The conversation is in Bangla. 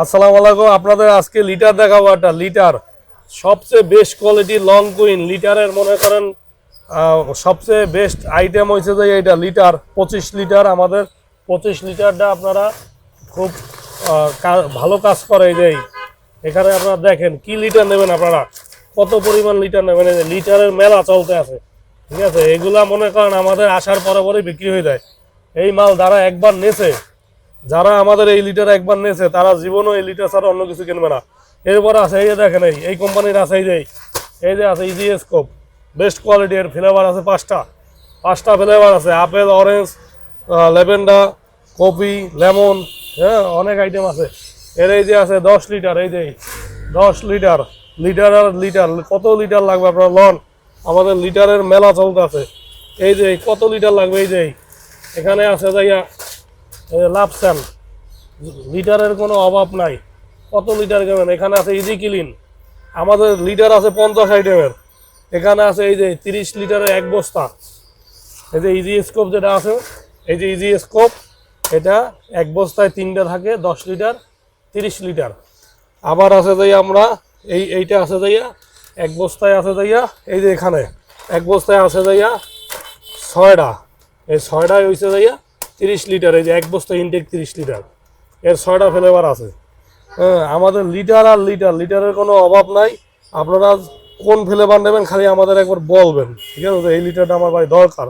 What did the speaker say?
আসসালামু আলাইকুম, আপনাদের আজকে লিটার দেখাবো একটা লিটার। সবচেয়ে বেস্ট কোয়ালিটি লং কুইন লিটারের মনে করেন সবচেয়ে বেস্ট আইটেম হয়েছে যে এইটা লিটার, পঁচিশ লিটার আমাদের। পঁচিশ লিটারটা আপনারা খুব ভালো কাজ করে এই যে এখানে আপনারা দেখেন কি লিটার নেবেন আপনারা। কত পরিমাণ লিটার নেবেন এই লিটারের মেলা চলতে আছে। ঠিক আছে? এগুলা মনে করেন আমাদের আসার পরে পরে বিক্রি হয়ে যায়। এই মাল দ্বারা একবার নেছে। যারা আমাদের এই লিটার একবার নিয়েছে, তারা জীবনও এই লিটার ছাড়া অন্য কিছু কিনবে না। এরপর আছে এই যে দেখেন এই এই কোম্পানির আছে এই যে এই। যে আছে ইজি স্কোপ বেস্ট কোয়ালিটির ফ্লেভার আছে পাঁচটা। পাঁচটা ফ্লেভার আছে apple orange lavender coffee lemon হ্যাঁ অনেক আইটেম আছে। এর এই যে আছে দশ লিটার, এই যে দশ লিটার লিটার আর লিটার, কত লিটার লাগবে আপনার লন? আমাদের লিটারের মেলা চলতে আছে। এই যে কত লিটার লাগবে এই যে এখানে আছে যাইয়া লাভসান লিটারের কোনো অভাব নাই। কত লিটার কেমন এখানে আছে ইজি ক্লিন আমাদের লিটার আছে পঞ্চাশ আইটেমের। এখানে আছে এই যে তিরিশ লিটারের এক বস্তা। এই যে ইজি স্কোপ যেটা আছে, এই যে ইজি স্কোপ এটা এক বস্তায় তিনটা থাকে, দশ লিটার, তিরিশ লিটার। আবার আছে যাই আমরা, এই এইটা আছে যাইয়া এক বস্তায় আছে যাইয়া এই যে এখানে, এক বস্তায় আছে যাইয়া ছয়টা। এই ছয়টায় হয়েছে যাইয়া তিরিশ লিটার, এই যে এক বস্তা ইনটেক তিরিশ লিটার। এর ছয়টা ফ্লেভার আছে। হ্যাঁ আমাদের লিটার আর লিটার, লিটারের কোনো অভাব নাই। আপনারা কোন ফ্লেভার নেবেন খালি আমাদের একবার বলবেন। ঠিক আছে? এই লিটারটা আমার ভাই দরকার।